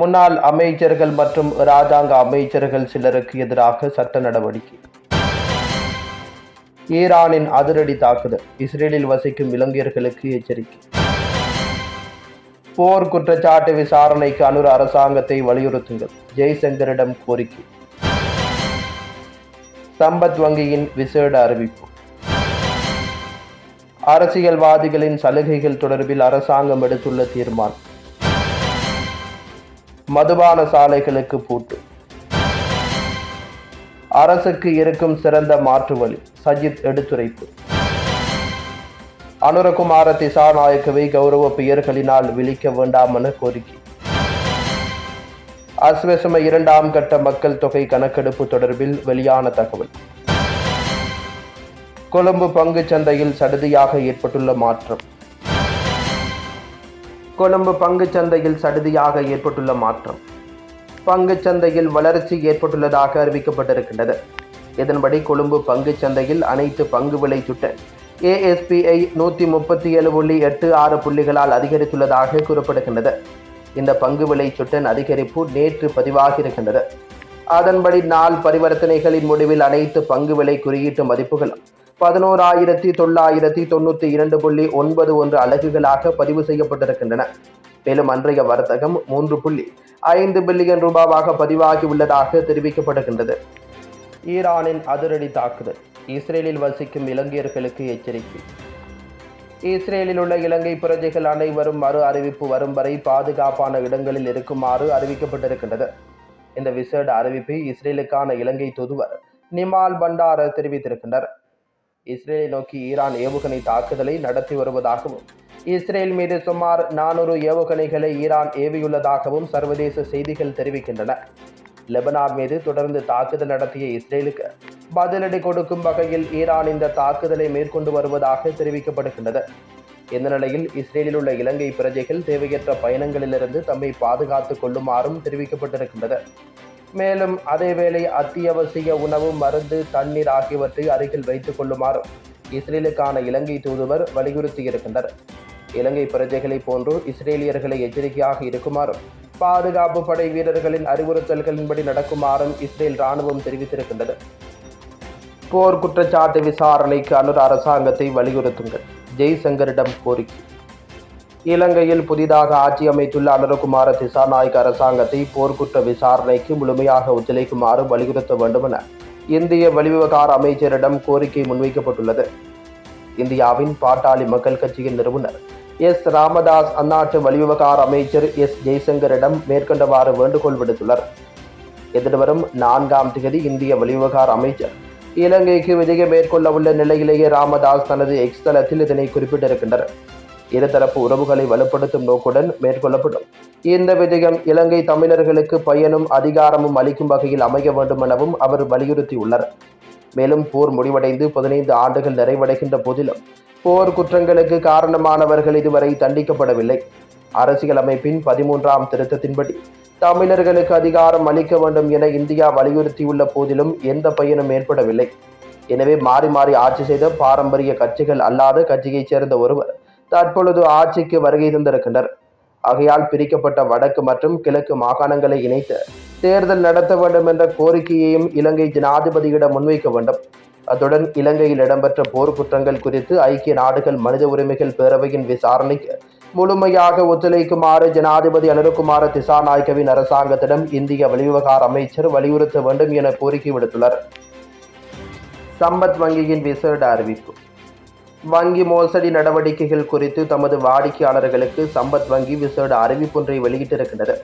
முன்னாள் அமைச்சர்கள் மற்றும் இராஜாங்க அமைச்சர்கள் சிலருக்கு எதிராக சட்ட நடவடிக்கை. ஈரானின் அதிரடி தாக்குதல் இஸ்ரேலில் வசிக்கும் இலங்கையர்களுக்கு எச்சரிக்கை. போர் குற்றச்சாட்டு விசாரணைக்கு அனுர அரசாங்கத்தை வலியுறுத்துங்கள் ஜெய்சங்கரிடம் கோரிக்கை. சம்பத் வங்கியின் விசேட அறிவிப்பு. அரசியல்வாதிகளின் சலுகைகள் தொடர்பில் அரசாங்கம் எடுத்துள்ள தீர்மானம். மதுபான சாலைகளுக்கு பூட்டு. அரசுக்கு இருக்கும் சிறந்த மாற்று வழி சஜித் எடுத்துரைப்பு. அனுரகுமார திசாநாயக்கவை கௌரவ பெயர்களினால் விழிக்க வேண்டாம் என கோரிக்கை. அஸ்வசம இரண்டாம் கட்ட மக்கள் தொகை கணக்கெடுப்பு தொடர்பில் வெளியான தகவல். கொழும்பு பங்குச் சந்தையில் சடுதியாக ஏற்பட்டுள்ள மாற்றம். கொழும்பு பங்குச் சந்தையில் சடுதியாக ஏற்பட்டுள்ள மாற்றம். பங்குச் சந்தையில் வளர்ச்சி ஏற்பட்டுள்ளதாக அறிவிக்கப்பட்டிருக்கின்றது. இதன்படி கொழும்பு பங்குச் சந்தையில் அனைத்து பங்கு விலை சுட்ட ஏஎஸ்பிஐ நூற்றி முப்பத்தி ஏழு புள்ளி எட்டு ஆறு புள்ளிகளால் அதிகரித்துள்ளதாக கூறப்படுகின்றது. இந்த பங்கு விலை சுட்டன் அதிகரிப்பு நேற்று பதிவாகியிருக்கின்றது. அதன்படி நாள் பரிவர்த்தனைகளின் முடிவில் அனைத்து பங்கு விலை குறியீட்டு மதிப்புகளும் பதினோராயிரத்தி தொள்ளாயிரத்தி தொண்ணூற்றி இரண்டு புள்ளி ஒன்பது ஒன்று அலகுகளாக பதிவு செய்யப்பட்டிருக்கின்றன. மேலும் அன்றைய வர்த்தகம் மூன்று புள்ளி ஐந்து பில்லியன் ரூபாவாக பதிவாகி உள்ளதாக தெரிவிக்கப்படுகின்றது. ஈரானின் அதிரடி தாக்குதல். இஸ்ரேலில் வசிக்கும் இலங்கையர்களுக்கு எச்சரிக்கை. இஸ்ரேலில் உள்ள இலங்கை பிரஜைகள் அனைவரும் மறு அறிவிப்பு வரும் வரை பாதுகாப்பான இடங்களில் இருக்குமாறு அறிவிக்கப்பட்டிருக்கின்றது. இந்த விசேட அறிவிப்பை இஸ்ரேலுக்கான இலங்கை தூதுவர் நிமால் பண்டார தெரிவித்திருக்கின்றார். இஸ்ரேலை நோக்கி ஈரான் ஏவுகணை தாக்குதலை நடத்தி வருவதாகவும் இஸ்ரேல் மீது சுமார் நானூறு ஏவுகணைகளை ஈரான் ஏவியுள்ளதாகவும் சர்வதேச செய்திகள் தெரிவிக்கின்றன. லெபனான் மீது தொடர்ந்து தாக்குதல் நடத்திய இஸ்ரேலுக்கு பதிலடி கொடுக்கும் வகையில் ஈரான் இந்த தாக்குதலை மேற்கொண்டு வருவதாக தெரிவிக்கப்படுகின்றது. இந்த நிலையில் இஸ்ரேலில் உள்ள இலங்கை பிரஜைகள் தேவையற்ற பயணங்களிலிருந்து தம்மை பாதுகாத்துக் கொள்ளுமாறும் தெரிவிக்கப்பட்டிருக்கின்றது. மேலும் அதேவேளை அத்தியாவசிய உணவு மருந்து தண்ணீர் ஆகியவற்றை அருகில் வைத்துக் கொள்ளுமாறு இஸ்ரேலுக்கான இலங்கை தூதுவர் வலியுறுத்தியிருக்கின்றனர் இலங்கை பிரஜைகளைப் போன்று இஸ்ரேலியர்களை எச்சரிக்கையாக இருக்குமாறும் பாதுகாப்பு படை வீரர்களின் அறிவுறுத்தல்களின்படி நடக்குமாறும் இஸ்ரேல் ராணுவம் தெரிவித்திருக்கின்றது. போர் குற்றச்சாட்டு விசாரணைக்கு அனுர் அரசாங்கத்தை வலியுறுத்துங்கள். ஜெய்சங்கரிடம் கோரிக்கை. இலங்கையில் புதிதாக ஆட்சி அமைத்துள்ள அனுரகுமார திசாநாயக் அரசாங்கத்தை போர்க்குற்ற விசாரணைக்கு முழுமையாக ஒத்துழைக்குமாறு வலியுறுத்த வேண்டும் என இந்திய வெளிவிவகார அமைச்சரிடம் கோரிக்கை முன்வைக்கப்பட்டுள்ளது. இந்தியாவின் பாட்டாளி மக்கள் கட்சியின் நிறுவனர் எஸ். ராமதாஸ் அந்நாட்டு வெளிவிவகார அமைச்சர் எஸ். ஜெய்சங்கரிடம் மேற்கொண்டவாறு வேண்டுகோள் விடுத்துள்ளார். எதிர்வரும் நான்காம் தேதி இந்திய வெளிவிவகார அமைச்சர் இலங்கைக்கு விஜயம் மேற்கொள்ள உள்ள நிலையிலேயே ராமதாஸ் தனது எக்ஸ் தளத்தில் இதனை குறிப்பிட்டிருக்கின்றனர் இருதரப்பு உறவுகளை வலுப்படுத்தும் நோக்குடன் மேற்கொள்ளப்படும். இந்த விஜயம் இலங்கை தமிழர்களுக்கு பயனும் அதிகாரமும் அளிக்கும் வகையில் அமைய வேண்டும் எனவும் அவர் வலியுறுத்தியுள்ளார். மேலும் போர் முடிவடைந்து பதினைந்து ஆண்டுகள் நிறைவடைகின்ற போதிலும் போர் குற்றங்களுக்கு காரணமானவர்கள் இதுவரை தண்டிக்கப்படவில்லை. அரசியலமைப்பின் பதிமூன்றாம் திருத்தத்தின்படி தமிழர்களுக்கு அதிகாரம் அளிக்க வேண்டும் என இந்தியா வலியுறுத்தியுள்ள போதிலும் எந்த பயனும் ஏற்படவில்லை. எனவே மாறி மாறி ஆட்சி செய்த பாரம்பரிய கட்சிகள் அல்லாத கட்சியைச் சேர்ந்த ஒருவர் தற்பொழுது ஆட்சிக்கு வருகை தந்திருக்கின்றனர். ஆகையால் பிரிக்கப்பட்ட வடக்கு மற்றும் கிழக்கு மாகாணங்களை இணைத்து தேர்தல் நடத்த வேண்டும் என்ற கோரிக்கையையும் இலங்கை ஜனாதிபதியிடம் முன்வைக்க வேண்டும். அத்துடன் இலங்கையில் இடம்பெற்ற போர்க்குற்றங்கள் குறித்து ஐக்கிய நாடுகள் மனித உரிமைகள் பேரவையின் விசாரணைக்கு முழுமையாக ஒத்துழைக்குமாறு ஜனாதிபதி அனுரகுமார திசாநாயக்கவின் அரசாங்கத்திடம் இந்திய வெளிவிவகார அமைச்சர் வலியுறுத்த வேண்டும் என கோரிக்கை விடுத்துள்ளார். சம்பத் வங்கியின் விசேட அறிவிப்பு. வங்கி மோசடி நடவடிக்கைகள் குறித்து தமது வாடிக்கையாளர்களுக்கு சம்பத் வங்கி விசேட அறிவிப்பொன்றை வெளியிட்டிருக்கின்றது.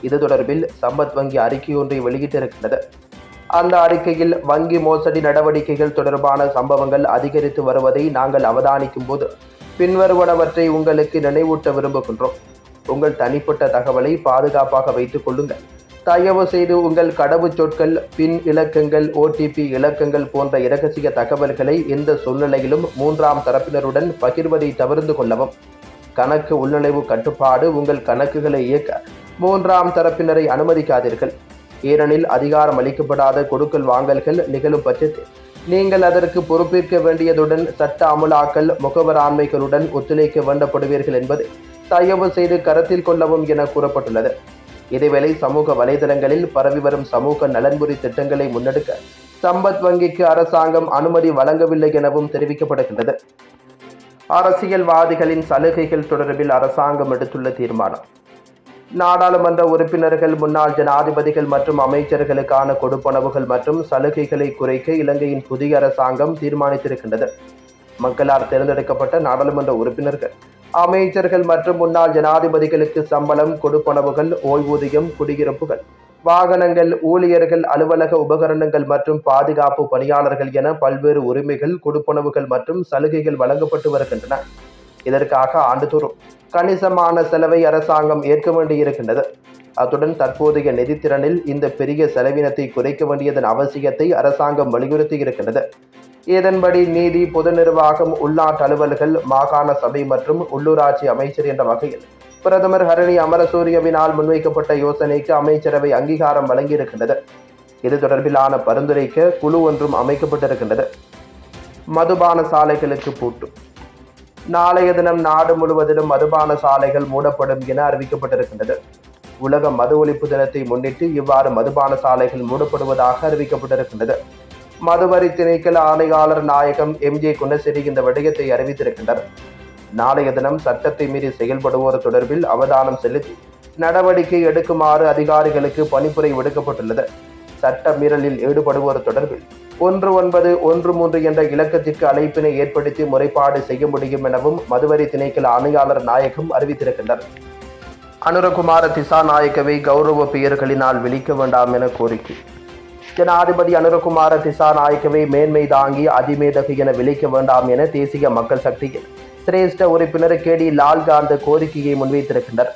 இது தொடர்பில் சம்பத் வங்கி அறிக்கை ஒன்றை வெளியிட்டிருக்கின்றது. அந்த அறிக்கையில் வங்கி மோசடி நடவடிக்கைகள் தொடர்பான சம்பவங்கள் அதிகரித்து வருவதை நாங்கள் அவதானிக்கும் போது பின்வருவனவற்றை உங்களுக்கு நினைவூட்ட விரும்புகின்றோம். உங்கள் தனிப்பட்ட தகவலை பாதுகாப்பாக வைத்துக் கொள்ளுங்கள். தயவு செய்து உங்கள் கடவுச் சொற்கள் பின் இலக்கங்கள் ஓடிபி இலக்கங்கள் போன்ற இரகசிய தகவல்களை எந்த சூழ்நிலையிலும் மூன்றாம் தரப்பினருடன் பகிர்வதை தவிர்த்து கொள்ளவும். கணக்கு உள்நுழைவு கட்டுப்பாடு உங்கள் கணக்குகளை இயக்க மூன்றாம் தரப்பினரை அனுமதிக்காதீர்கள். ஏனெனில் அதிகாரம் அளிக்கப்படாத கொடுக்கல் வாங்கல்கள் நிகழும் பட்சத்தில் நீங்கள் அதற்கு பொறுப்பேற்க வேண்டியதுடன் சட்ட அமுலாக்கல் முகவராண்மைகளுடன் ஒத்துழைக்க வேண்டப்படுவீர்கள் என்பதை தயவு செய்து கருத்தில் கொள்ளவும் என கூறப்பட்டுள்ளது. இதேவேளை சமூக வலைதளங்களில் பரவி வரும் சமூக நலன்புரி திட்டங்களை முன்னெடுக்க சம்பத் வங்கிக்கு அரசாங்கம் அனுமதி வழங்கவில்லை எனவும் தெரிவிக்கப்படுகின்றது. அரசியல்வாதிகளின் சலுகைகள் தொடர்பில் அரசாங்கம் எடுத்துள்ள தீர்மானம். நாடாளுமன்ற உறுப்பினர்கள் முன்னாள் ஜனாதிபதிகள் மற்றும் அமைச்சர்களுக்கான கொடுப்பனவுகள் மற்றும் சலுகைகளை குறைக்க இலங்கையின் புதிய அரசாங்கம் தீர்மானித்திருக்கின்றது. மக்களால் தேர்ந்தெடுக்கப்பட்ட நாடாளுமன்ற உறுப்பினர்கள் அமைச்சர்கள் மற்றும் முன்னாள் ஜனாதிபதிகளுக்கு சம்பளம் கொடுப்பனவுகள் ஓய்வூதியம் குடியிருப்புகள் வாகனங்கள் ஊழியர்கள் அலுவலக உபகரணங்கள் மற்றும் பாதுகாப்பு பணியாளர்கள் என பல்வேறு உரிமைகள் கொடுப்பனவுகள் மற்றும் சலுகைகள் வழங்கப்பட்டு வருகின்றன. இதற்காக ஆண்டுதோறும் கணிசமான செலவை அரசாங்கம் ஏற்க வேண்டியிருக்கின்றது அத்துடன் தற்போதைய நிதித்திறனில் இந்த பெரிய செலவினத்தை குறைக்க வேண்டியதன் அவசியத்தை அரசாங்கம் வலியுறுத்தி இருக்கின்றது. இதன்படி நீதி பொது நிர்வாகம் உள்நாட்டு அலுவல்கள் மாகாண சபை மற்றும் உள்ளூராட்சி அமைச்சர் என்ற வகையில் பிரதமர் ஹரணி அமரசூரியவினால் முன்வைக்கப்பட்ட யோசனைக்கு அமைச்சரவை அங்கீகாரம் வழங்கியிருக்கின்றது. இது தொடர்பிலான பரிந்துரைக்க குழு ஒன்றும் அமைக்கப்பட்டிருக்கின்றது. மதுபான சாலைகளுக்கு பூட்டு நாளைய தினம் நாடு முழுவதிலும் மதுபான சாலைகள் மூடப்படும் என அறிவிக்கப்பட்டிருக்கின்றது. உலக மது ஒழிப்பு தினத்தை முன்னிட்டு இவ்வாறு மதுபான சாலைகள் மூடப்படுவதாக அறிவிக்கப்பட்டிருக்கின்றது. மதுவரி திணைக்கள ஆணையாளர் நாயகம் எம் ஜே குணசேரி இந்த விடயத்தை அறிவித்திருக்கின்றனர் நாளைய தினம் சட்டத்தை மீறி செயல்படுவோர் தொடர்பில் அவதானம் செலுத்தி நடவடிக்கை எடுக்குமாறு அதிகாரிகளுக்கு பணிப்புரை விடுக்கப்பட்டுள்ளது. சட்ட மீறலில் ஈடுபடுவோர் தொடர்பில் ஒன்று ஒன்பது ஒன்று மூன்று என்ற இலக்கத்திற்கு அழைப்பினை ஏற்படுத்தி முறைப்பாடு செய்ய முடியும் எனவும் மதுவரி திணைக்கள ஆணையாளர் நாயகம் அறிவித்திருக்கின்றனர். அனுரகுமார திசாநாயக்கவை கௌரவ பெயர்களினால் விழிக்க வேண்டாம் என கோரிக்கை. ஜனாதிபதி அனுரகுமார திசாநாயக்கவை மேன்மை தாங்கி அதிமேதகு என விழிக்க வேண்டாம் என தேசிய மக்கள் சக்தியின் சிரேஷ்ட உறுப்பினர் கே டி லால்காந்த கோரிக்கையை முன்வைத்திருக்கின்றனர்.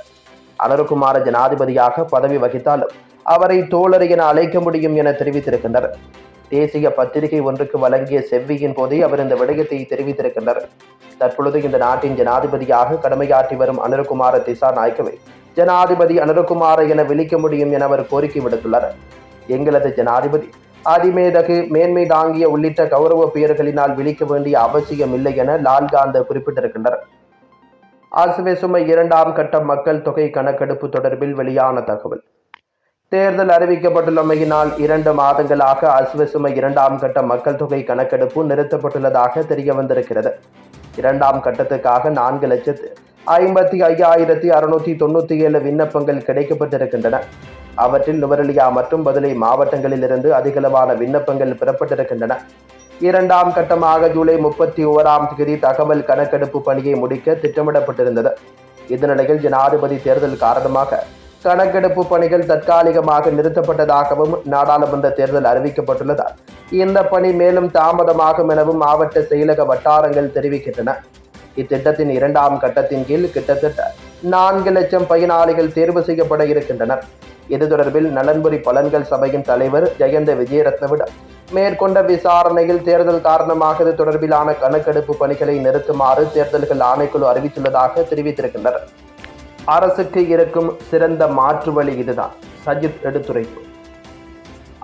அனுரகுமார ஜனாதிபதியாக பதவி வகித்தாலும் அவரை தோழர் என அழைக்க முடியும் என தெரிவித்திருக்கின்றனர். தேசிய பத்திரிகை ஒன்றுக்கு வழங்கிய செவ்வியின் போதே அவர் இந்த விடயத்தை தெரிவித்திருக்கின்றனர் தற்பொழுது இந்த நாட்டின் ஜனாதிபதியாக கடமையாற்றி வரும் அனுரகுமார திசா நாயக்கவை ஜனாதிபதி அனுரகுமார என விழிக்க முடியும் என அவர் கோரிக்கை விடுத்துள்ளார். எங்களது ஜனாதிபதி அதிமேதகு மேன்மை தாங்கிய உள்ளிட்ட கௌரவ பெயர்களினால் விழிக்க வேண்டிய அவசியம் இல்லை என லால்காந்த குறிப்பிட்டிருக்கின்றனர் ஆசுவே சுமை இரண்டாம் கட்ட மக்கள் தொகை கணக்கெடுப்பு தொடர்பில் வெளியான தகவல். தேர்தல் அறிவிக்கப்பட்டுள்ளமையினால் இரண்டு மாதங்களாக அஸ்வசுமை இரண்டாம் கட்ட மக்கள் தொகை கணக்கெடுப்பு நிறுத்தப்பட்டுள்ளதாக தெரிய வந்திருக்கிறது. இரண்டாம் கட்டத்துக்காக நான்கு லட்சத்து ஐம்பத்தி ஐயாயிரத்தி அறுநூத்தி தொண்ணூற்றி ஏழு விண்ணப்பங்கள் கிடைக்கப்பட்டிருக்கின்றன. அவற்றில் நுவரெலியா மற்றும் பதிலை மாவட்டங்களிலிருந்து அதிகளவான விண்ணப்பங்கள் பெறப்பட்டிருக்கின்றன. இரண்டாம் கட்டமாக ஜூலை முப்பத்தி ஓராம் தேதி தகவல் கணக்கெடுப்பு பணியை முடிக்க திட்டமிடப்பட்டிருந்தது. இதனிடையில் ஜனாதிபதி தேர்தல் காரணமாக கணக்கெடுப்பு பணிகள் தற்காலிகமாக நிறுத்தப்பட்டதாகவும் நாடாளுமன்ற தேர்தல் அறிவிக்கப்பட்டுள்ளதால் இந்த பணி மேலும் தாமதமாகும் எனவும் மாவட்ட செயலக வட்டாரங்கள் தெரிவிக்கின்றன. இத்திட்டத்தின் இரண்டாம் கட்டத்தின் கீழ் கிட்டத்தட்ட நான்கு லட்சம் பயனாளிகள் தேர்வு செய்யப்பட இருக்கின்றனர். இது தொடர்பில் நலன்புரி பலன்கள் சபையின் தலைவர் ஜெயந்த விஜயரத்னவிடம் மேற்கொண்ட விசாரணையில் தேர்தல் காரணமாக இது தொடர்பிலான கணக்கெடுப்பு பணிகளை நிறுத்துமாறு தேர்தல்கள் ஆணைக்குழு அறிவித்துள்ளதாக தெரிவித்திருக்கின்றனர். அரசுக்கு இருக்கும் சிறந்த மாற்று வழி இதுதான். சஜித் எடுத்துரைப்பு.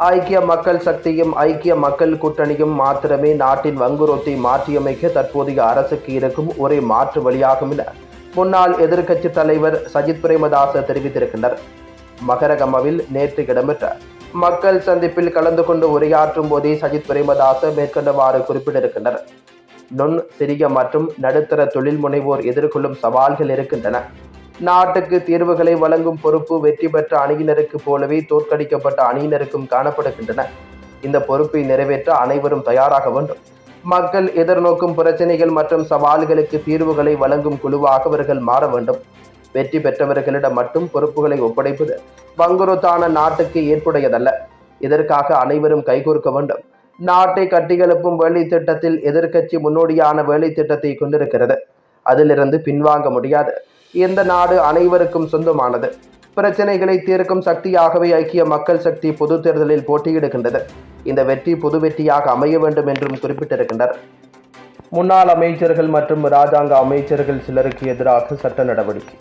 ஐக்கிய மக்கள் சக்தியும் ஐக்கிய மக்கள் கூட்டணியும் மாத்திரமே நாட்டின் வங்குரோத்தை மாற்றியமைக்க தற்போதைய அரசுக்கு இருக்கும் ஒரே மாற்று வழியாகும் என முன்னாள் எதிர்க்கட்சி தலைவர் சஜித் பிரேமதாச தெரிவித்திருக்கின்றனர் மகரகமவில் நேற்று இடம்பெற்ற மக்கள் சந்திப்பில் கலந்து கொண்டு உரையாற்றும் போதே சஜித் பிரேமதாச மேற்கொண்டவாறு குறிப்பிட்டிருக்கின்றனர் நுண் சிறிய மற்றும் நடுத்தர தொழில் முனைவோர் எதிர்கொள்ளும் சவால்கள் இருக்கின்றன. நாட்டுக்கு தீர்வுகளை வழங்கும் பொறுப்பு வெற்றி பெற்ற அணியினருக்கு போலவே தோற்கடிக்கப்பட்ட அணியினருக்கும் காணப்படுகின்றன. இந்த பொறுப்பை நிறைவேற்ற அனைவரும் தயாராக வேண்டும். மக்கள் எதிர்நோக்கும் பிரச்சனைகள் மற்றும் சவால்களுக்கு தீர்வுகளை வழங்கும் குழுவாக அவர்கள் மாற வேண்டும். வெற்றி பெற்றவர்களிடம் மட்டும் பொறுப்புகளை ஒப்படைப்பது வங்குரோத்தான நாட்டுக்கு ஏற்புடையதல்ல. இதற்காக அனைவரும் கைகோர்க்க வேண்டும். நாட்டை கட்டியெழுப்பும் வேலை திட்டத்தில் எதிர்க்கட்சி முன்னோடியான வேலை திட்டத்தை கொண்டிருக்கிறது. அதிலிருந்து பின்வாங்க முடியாது. இந்த நாடு அனைவருக்கும் சொந்தமானது? பிரச்சனைகளை தீர்க்கும் சக்தியாகவே ஐக்கிய மக்கள் சக்தி பொது தேர்தலில் போட்டியிடுகின்றது. இந்த வெற்றி பொது வெற்றியாக அமைய வேண்டும் என்றும் குறிப்பிட்டிருக்கின்றனர். முன்னாள் அமைச்சர்கள் மற்றும் இராஜாங்க அமைச்சர்கள் சிலருக்கு எதிராக சட்ட நடவடிக்கை.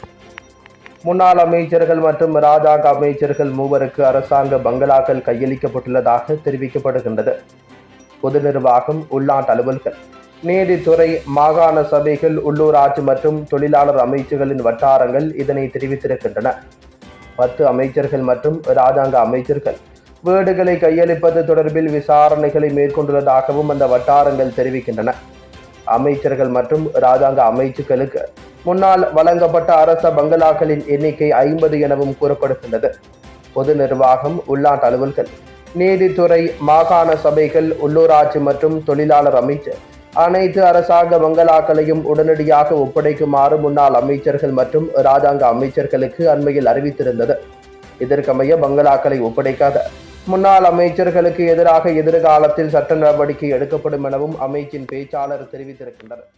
முன்னாள் அமைச்சர்கள் மற்றும் இராஜாங்க அமைச்சர்கள் மூவருக்கு அரசாங்க பங்களாக்கள் கையளிக்கப்பட்டுள்ளதாக தெரிவிக்கப்படுகின்றது. பொது நிர்வாகம் உள்நாட்டு அலுவல்கள் நீதித்துறை மாகாண சபைகள் உள்ளூராட்சி மற்றும் தொழிலாளர் அமைச்சுகளின் வட்டாரங்கள் இதனை தெரிவித்திருக்கின்றன. பத்து அமைச்சர்கள் மற்றும் இராஜாங்க அமைச்சர்கள் வீடுகளை கையளிப்பது தொடர்பில் விசாரணைகளை மேற்கொண்டுள்ளதாகவும் அந்த வட்டாரங்கள் தெரிவிக்கின்றன. அமைச்சர்கள் மற்றும் இராஜாங்க அமைச்சுக்களுக்கு முன்னால் வழங்கப்பட்ட அரச பங்களாக்களின் எண்ணிக்கை ஐம்பது எனவும் கூறப்படுகின்றது. பொது நிர்வாகம் உள்நாட்டு அலுவல்கள் நீதித்துறை மாகாண சபைகள் உள்ளூராட்சி மற்றும் தொழிலாளர் அமைச்சர் அனைத்து அரசாங்க பங்களாக்களையும் உடனடியாக ஒப்படைக்குமாறு முன்னாள் அமைச்சர்கள் மற்றும் இராஜாங்க அமைச்சர்களுக்கு அண்மையில் அறிவித்திருந்தது. இதற்கமைய பங்களாக்களை ஒப்படைக்காத முன்னாள் அமைச்சர்களுக்கு எதிராக எதிர்காலத்தில் சட்ட நடவடிக்கை எடுக்கப்படும் எனவும் அமைச்சின் பேச்சாளர் தெரிவித்திருக்கின்றனர்.